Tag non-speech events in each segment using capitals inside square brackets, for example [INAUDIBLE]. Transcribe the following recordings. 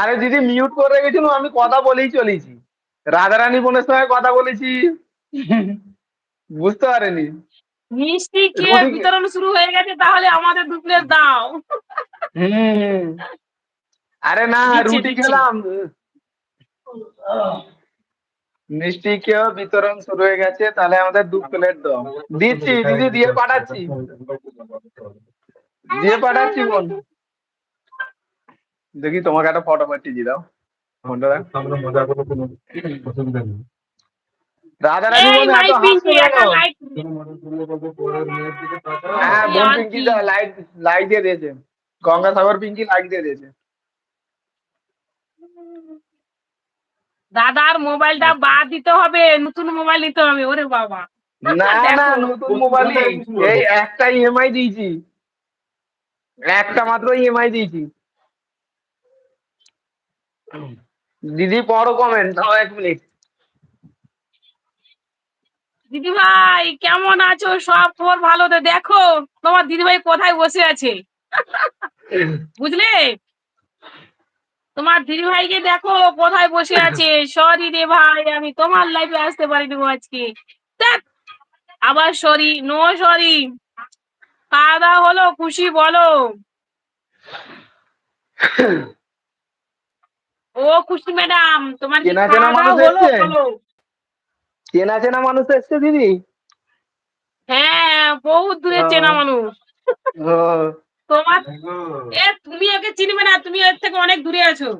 আরে দিদি মিউট করে রেখেছিল আমি কথা বলেই চলেছি। রাধারানী বোনের সঙ্গে কথা বলেছি। বুঝতে পারেনি। মিষ্টি খেয়ে বিতরণ শুরু হয়ে গেছে তাহলে আমাদের দু প্লেট দাও। আরে না রুটি খেলাম। মিষ্টি খেয়েও বিতরণ শুরু হয়ে গেছে তাহলে আমাদের দু প্লেট দাও। দিচ্ছি দিদি দিয়ে পাঠাচ্ছি। দিয়ে পাঠাচ্ছি বোন। দেখি তোমাকে একটা ফটো পাঠিয়ে দিয়ে দাও। ফোনটা বোন এত হাসছো। হ্যাঁ বোন পিঙ্কি লাইট লাইট দিয়ে দিয়েছে। গঙ্গাসাগর পিঙ্কি লাইট দিয়ে দিয়েছে। দাদার মোবাইলটা বাদ দিতে হবে নতুন মোবাইল নিতে হবে ওরে বাবা। না [LAUGHS] না নতুন মোবাইল এই একটা ইএমআই দিয়েছি। একটা মাত্র ইএমআই দিয়েছি। দিদি পড়ো কমেন্ট দাও এক মিনিট দিদি ভাই কেমন আছো? সব খবর ভালো তো? দেখো তোমার দিদি ভাই কোথায় বসে আছে? [LAUGHS] বুঝলে? তোমার দিদি ভাইকে দেখো কোথায় বসে আছে। সরি রে ভাই আমি তোমার লাইফে আসতে পারিনি আজকে। আবার সরি নো সরি। খাওয়া দাওয়া হলো খুশি বলো। ও খুশি ম্যাডাম তোমার কি চেনা চেনা মানুষ হলো এসছে? চেনা চেনা মানুষ এসছে দিদি? হ্যাঁ বহুত দূরে ও। চেনা মানুষ। তোমার এ তুমি ওকে চিনবে না তুমি এর থেকে অনেক দূরে আছো।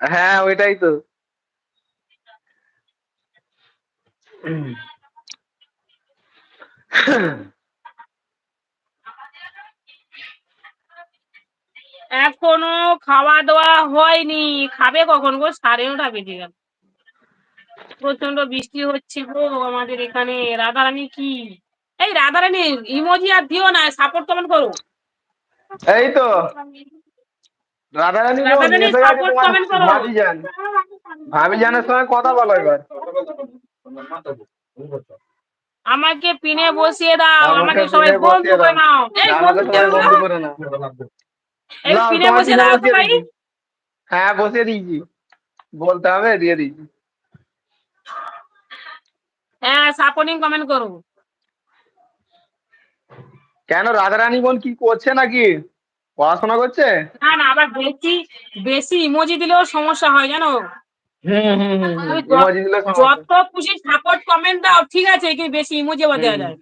হ্যাঁ ওইটাই তো। এখনও খাওয়া দাওয়া হয়নি। খাবে কখন গো? সাড়ে নটা বেজে গেল। প্রচণ্ড বৃষ্টি হচ্ছে গো আমাদের এখানে। রাধারানী কি? এই রাধারানী ইমোজি আর দিও না সাপোর্ট কমেন্ট করো। এই তো। রাধারানী সঙ্গে কথা বলো এবার। আমাকে পিনে বসিয়ে দাও আমাকে সবাই বন্ধু করে নাও এই বন্ধু করে বন্ধু দাও। করে না পারছ? এই পিনে বসিয়ে দাও সবাই। হ্যাঁ বসিয়ে দিয়েছি। বলতে হবে দিয়ে দিয়েছি। হ্যাঁ সাপোর্টিং কমেন্ট করো। কেন রাধারানী বোন কি করছে নাকি? পড়াশোনা করছে? না না আবার বেশি বেশি ইমোজি দিলেও সমস্যা হয় জানো। যত খুশি সাপোর্ট কমেন্ট দাও ঠিক আছে কিন্তু বেশি ইমোজি আবার দেওয়া যায়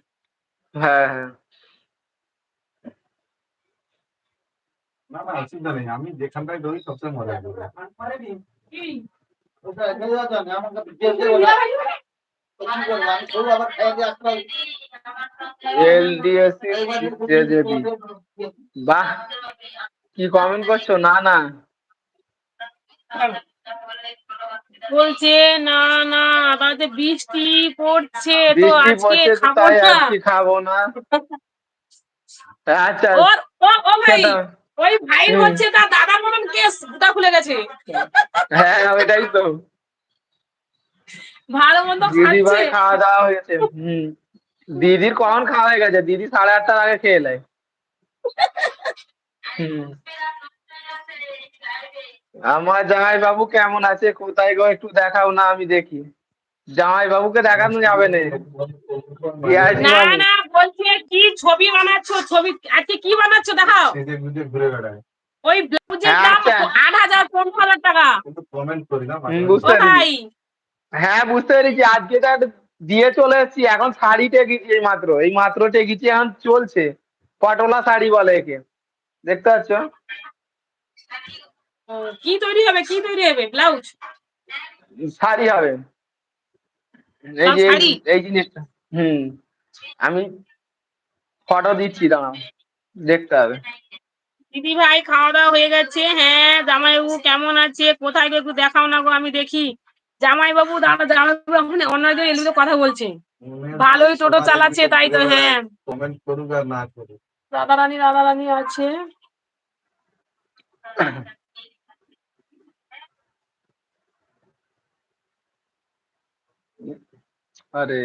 হ্যাঁ হ্যাঁ। না না অসুবিধা নেই আমি যেখানটায় ধরি সবসময় মজা বাহ কি কমেন্ট করছ না না বলছে না না বৃষ্টি পড়ছে তো আজকে খাব না। খাব না? আচ্ছা। ও ভাই ওই ভাই হচ্ছে তার দাদার মতন কেস খুলে গেছে। হ্যাঁ ওইটাই তো। ভালো মন্দ দিদি খাওয়া দাওয়া হয়েছে। হুম। দিদির কখন খাওয়া হয়ে গেছে? দিদি সাড়ে আটটার আগে খেয়ে নেয়। আমার জামাই বাবু কেমন আছে? কোথায় গো? একটু দেখাও না আমি দেখি। জামাই বাবুকে দেখানো যাবে না। পিয়াজি না না বলছে কি ছবি বানাচ্ছো? ছবি আজকে কি বানাচ্ছো? দেখাও। ওই ব্লাউজের দাম আচ্ছা। আট হাজার পনেরো হাজার টাকা। বুঝতে হ্যাঁ বুঝতে পেরেছি। আজকে তো একটা দিয়ে চলে এসেছি এখন শাড়ি টেকেছি এই মাত্র এই মাত্র টেকেছি এখন চলছে। পটলা শাড়ি বলে একে। দেখতে পাচ্ছ? কি তৈরি হবে? কি তৈরি হবে? ব্লাউজ? শাড়ি হবে। এই যে এই- এই জিনিসটা। হুম। আমি ফটো দিচ্ছি দাঁড়াও। দেখতে হবে। দিদি ভাই খাওয়া দাওয়া হয়ে গেছে। হ্যাঁ জামাইবাবু কেমন আছে? কোথায় একটু দেখাও না গো আমি দেখি। জামাইবাবু বাবু জামাইবাবু এখন অন্যদের এলিতে কথা বলছে। ভালোই টোটো চালাচ্ছে তাই তো হ্যাঁ। কমেন্ট করুক আর না করুক। রাধা রানী রাধা রানী আছে। আরে